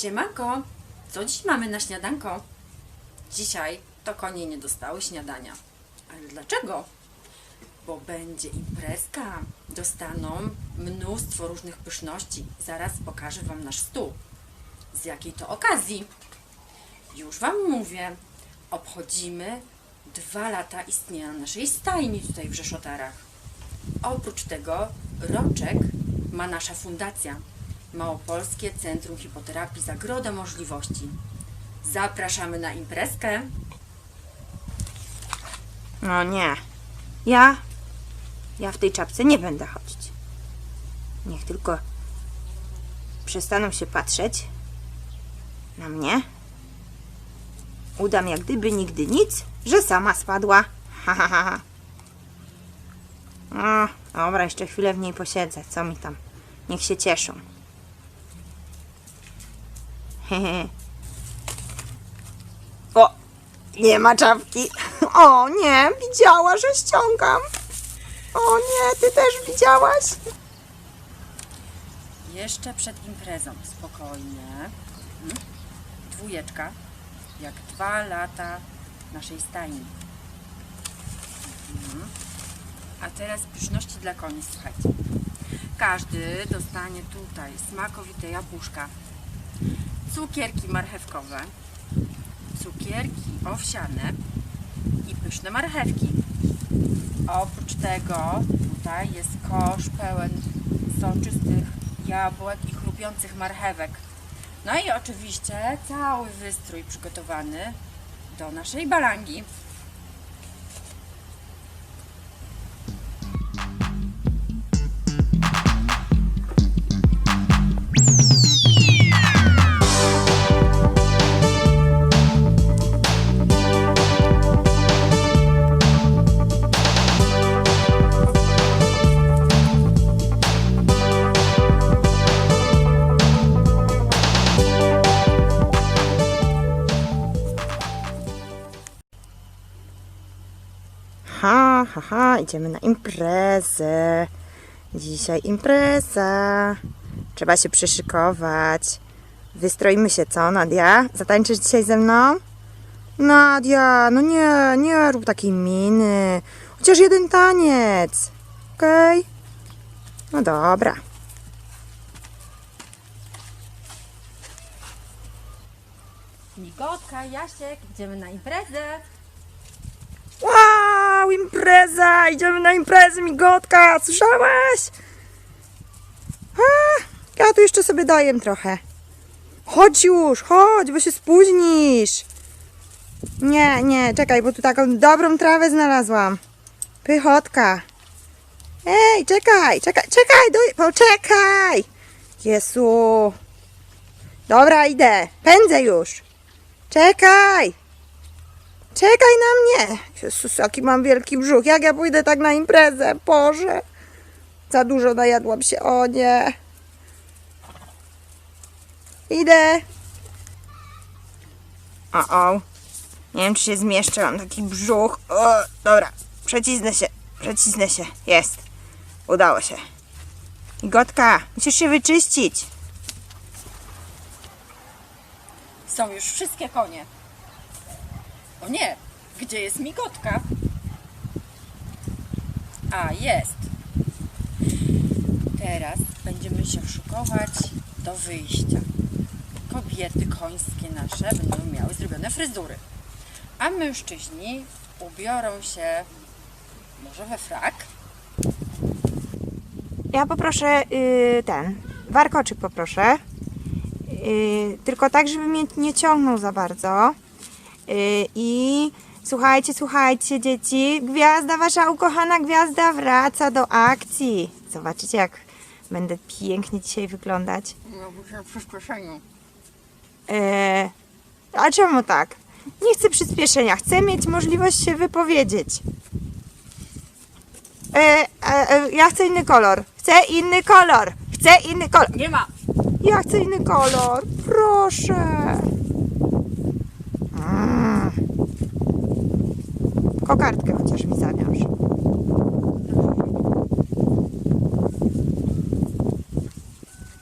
Siemanko, co dziś mamy na śniadanko? Dzisiaj to konie nie dostały śniadania. Ale dlaczego? Bo będzie imprezka. Dostaną mnóstwo różnych pyszności. Zaraz pokażę Wam nasz stół. Z jakiej to okazji? Już Wam mówię. Obchodzimy dwa lata istnienia naszej stajni tutaj w Rzeszotarach. Oprócz tego roczek ma nasza fundacja Małopolskie Centrum Hipoterapii Zagroda Możliwości. Zapraszamy na imprezkę. No nie. Ja? Ja w tej czapce nie będę chodzić. Niech tylko przestaną się patrzeć na mnie. Udam jak gdyby nigdy nic, że sama spadła. Ha, ha, ha, dobra, jeszcze chwilę w niej posiedzę. Co mi tam? Niech się cieszą. O, nie ma czapki. O nie, widziała, że ściągam. O nie, ty też widziałaś? Jeszcze przed imprezą. Spokojnie. Mhm. Dwójeczka. Jak dwa lata naszej stajni. Mhm. A teraz pyszności dla koni, słuchajcie. Każdy dostanie tutaj smakowite jabłuszka, cukierki marchewkowe, cukierki owsiane i pyszne marchewki. Oprócz tego tutaj jest kosz pełen soczystych jabłek i chrupiących marchewek. No i oczywiście cały wystrój przygotowany do naszej balangi. Ha, ha, ha, idziemy na imprezę. Dzisiaj impreza. Trzeba się przyszykować. Wystroimy się, co, Nadia? Zatańczysz dzisiaj ze mną? Nadia, no nie, nie rób takiej miny. Chociaż jeden taniec. Okej? No dobra. Migotka, Jasiek, idziemy na imprezę. Wow, impreza! Idziemy na imprezę, migotka! Słyszałaś? A, ja tu jeszcze sobie daję trochę. Chodź już, chodź, bo się spóźnisz. Nie, nie, czekaj, bo tu taką dobrą trawę znalazłam. Pychotka. Ej, czekaj, czekaj, czekaj, do, poczekaj. Jezu. Dobra, idę. Pędzę już. Czekaj. Czekaj na mnie! Jezus, jaki mam wielki brzuch. Jak ja pójdę tak na imprezę? Boże! Za dużo najadłam się. O nie! Idę! O, o. Nie wiem, czy się zmieszczę. Mam taki brzuch. O, dobra. Przecisnę się. Przecisnę się. Jest. Udało się. Igotka, musisz się wyczyścić. Są już wszystkie konie. O nie, gdzie jest migotka? A, jest. Teraz będziemy się szykować do wyjścia. Kobiety końskie nasze będą miały zrobione fryzury. A mężczyźni ubiorą się może we frak? Ja poproszę y, ten, warkoczyk poproszę. Y, tylko tak, żeby mnie nie ciągnął za bardzo. Y, I słuchajcie, słuchajcie dzieci, gwiazda, wasza ukochana gwiazda wraca do akcji. Zobaczycie jak będę pięknie dzisiaj wyglądać. Ja się w przyspieszeniu. E, a czemu tak? Nie chcę przyspieszenia, chcę mieć możliwość się wypowiedzieć. E, e, e, ja chcę inny kolor. Chcę inny kolor. Chcę inny kolor. Nie ma! Ja chcę inny kolor. Proszę. kokardkę chociaż mi zawiąż.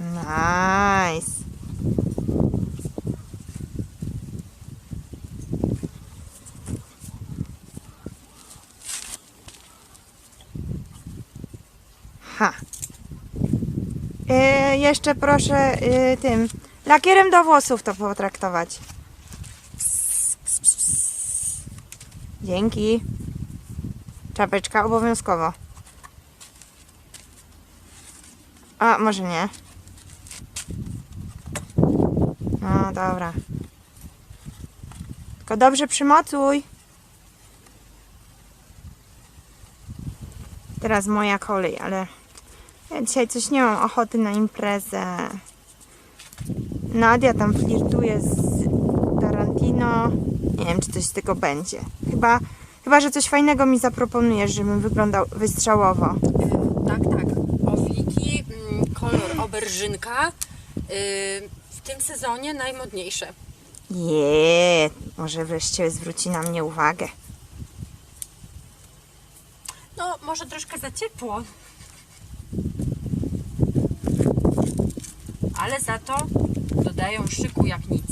Nice. Ha. Yy, jeszcze proszę yy, tym lakierem do włosów to potraktować. Dzięki. Czapeczka obowiązkowo. A, może nie. No, dobra. Tylko dobrze przymocuj. Teraz moja kolej, ale ja dzisiaj coś nie mam ochoty na imprezę. Nadia tam flirtuje z Tarantino. Nie wiem, czy coś z tego będzie. Chyba, chyba że coś fajnego mi zaproponujesz, żebym wyglądał wystrzałowo. Tak, tak. Owiki, mm, kolor oberżynka. y, W tym sezonie najmodniejsze. Je, może wreszcie zwróci na mnie uwagę. No, może troszkę za ciepło. Ale za to dodają szyku jak nic.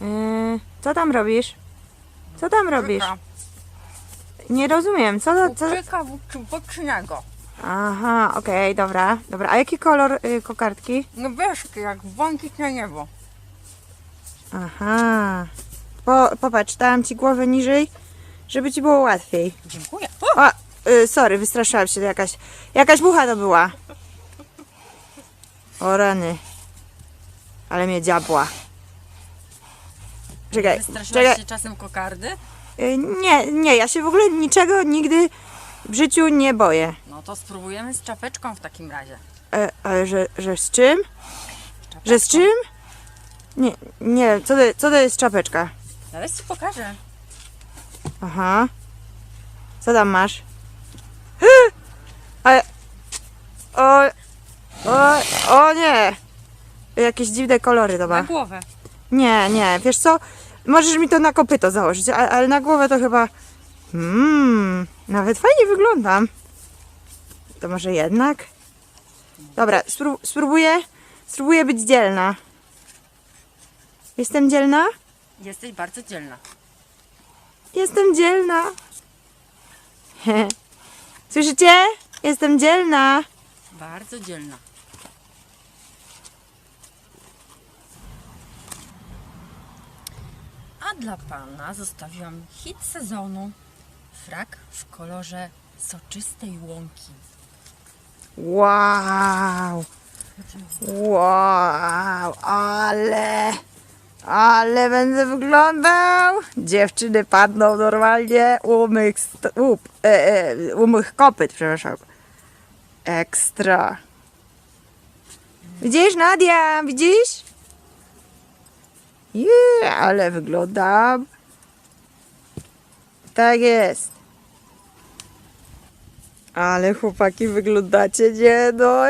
Yy, co tam robisz? Co tam robisz? Nie rozumiem. Co, to- co? Szyka bocznego. Aha, okej, dobra, dobra. A jaki kolor y, kokardki? No wiesz, jak błękitne niebo. Aha. Po, popatrz, dałam ci głowę niżej, żeby ci było łatwiej. Dziękuję. O, y, sorry, wystraszyłam się, to jakaś, jakaś mucha to była. O rany. Ale mnie dziabła. Czekaj, Wystraszyłaś czekaj. się czasem kokardy? Y, nie, nie, ja się w ogóle niczego nigdy w życiu nie boję. No to spróbujemy z czapeczką w takim razie. E, ale że, że z czym? Że z czym? Nie, nie, co to, co to jest czapeczka? Zaraz ci pokażę. Aha. Co tam masz? Ale... O... O... O nie! Jakieś dziwne kolory to Na ma. głowę. Nie, nie, wiesz co? Możesz mi to na kopyto założyć, a- ale na głowę to chyba... Mmm, nawet fajnie wyglądam. To może jednak? Dobra, spró- spróbuję, spróbuję być dzielna. Jestem dzielna? Jesteś bardzo dzielna. Jestem dzielna. Słyszycie? Jestem dzielna. Bardzo dzielna. Dla pana zostawiłam hit sezonu. Frak w kolorze soczystej łąki. Wow. Wow, ale, ale będę wyglądał. Dziewczyny padną normalnie u mych, u, e, e, u mych kopyt, przepraszam. Ekstra. Widzisz, Nadia, widzisz? Je, ale wyglądam. Tak jest. Ale chłopaki wyglądacie, nie no.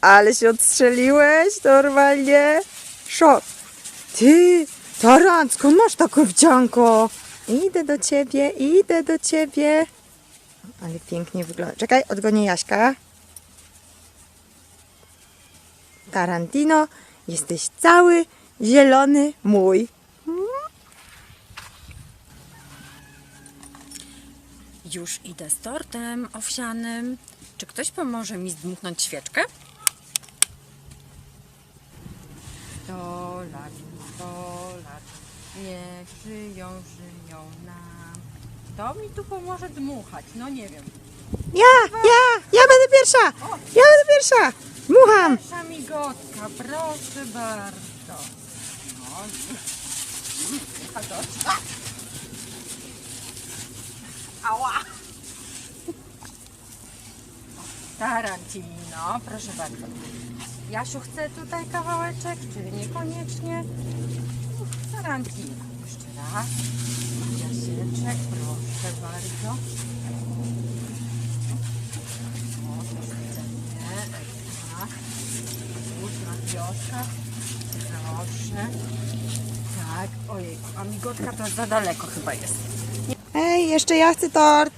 Ale się odstrzeliłeś normalnie. Szok. Ty, Tarant, skąd masz takie wdzianko? Idę do ciebie, idę do ciebie. Ale pięknie wygląda. Czekaj, odgonię Jaśka. Tarantino, jesteś cały zielony mój. Już idę z tortem owsianym. Czy ktoś pomoże mi zdmuchnąć świeczkę? Sto lat, sto lat, niech żyją, żyją nam. Kto mi tu pomoże dmuchać? No nie wiem. Ja, ja, ja będę pierwsza. Ja będę pierwsza. Dmucham. Pierwsza migotka, proszę bardzo. Ała! Tarantino, proszę bardzo. Jasiu chce tutaj kawałeczek, czy niekoniecznie? Tarantino. Jeszcze raz. Jasieczek, proszę bardzo. Proszę nie, ekstra. Już na wioskach. Proszę. Tak, ojej, a migotka to za daleko chyba jest. Ej, jeszcze ja chcę tort.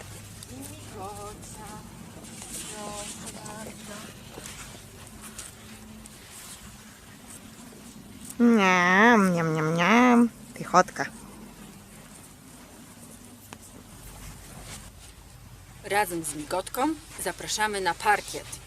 Niam, niam, niam, niam. Pychotka. Razem z migotką zapraszamy na parkiet.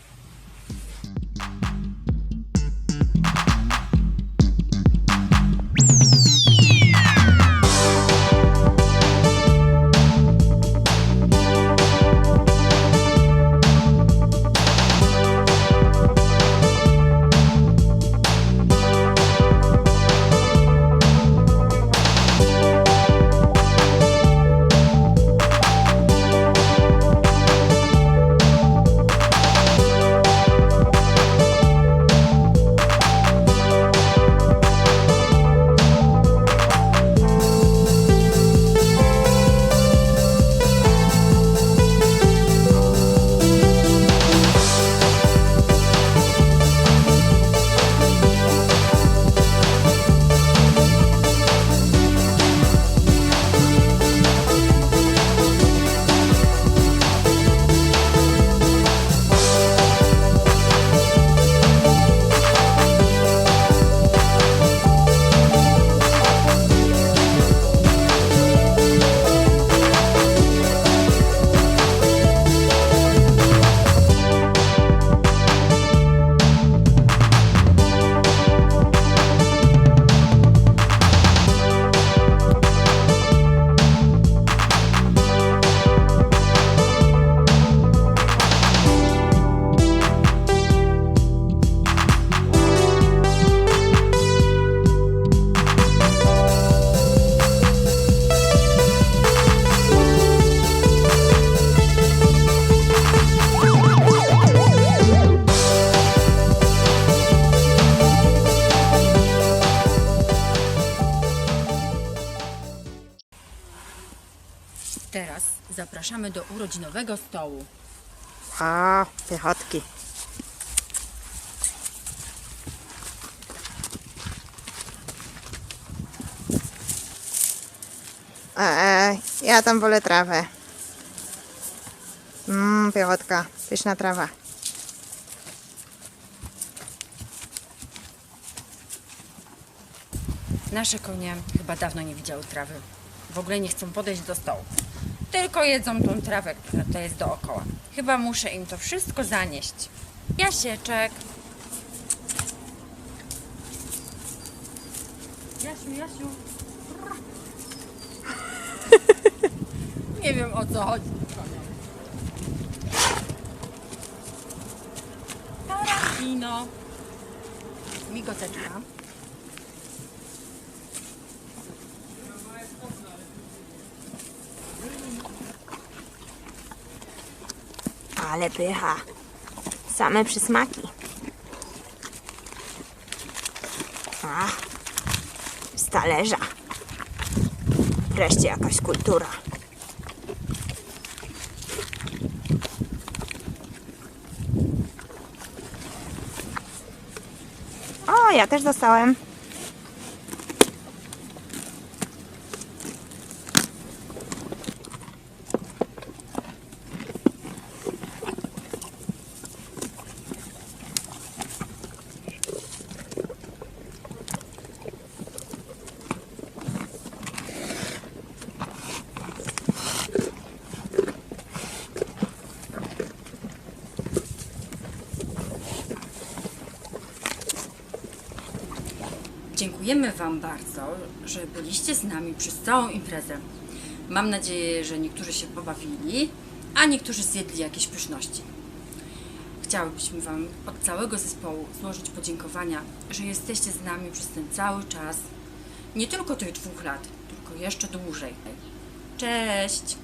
Zapraszamy do urodzinowego stołu. O, pychotki. Eee, ja tam wolę trawę. Mmm, pychotka. Pyszna trawa. Nasze konie chyba dawno nie widziały trawy. W ogóle nie chcą podejść do stołu. Tylko jedzą tą trawę, która to jest dookoła. Chyba muszę im to wszystko zanieść. Jasieczek. Jasiu, Jasiu. nie wiem o co chodzi. Tarantino. Migoteczka. Ale pycha. Same przysmaki. A, z talerza. Wreszcie jakaś kultura. O, ja też dostałem. Dziękujemy Wam bardzo, że byliście z nami przez całą imprezę. Mam nadzieję, że niektórzy się pobawili, a niektórzy zjedli jakieś pyszności. Chciałybyśmy Wam od całego zespołu złożyć podziękowania, że jesteście z nami przez ten cały czas. Nie tylko tych dwóch lat, tylko jeszcze dłużej. Cześć!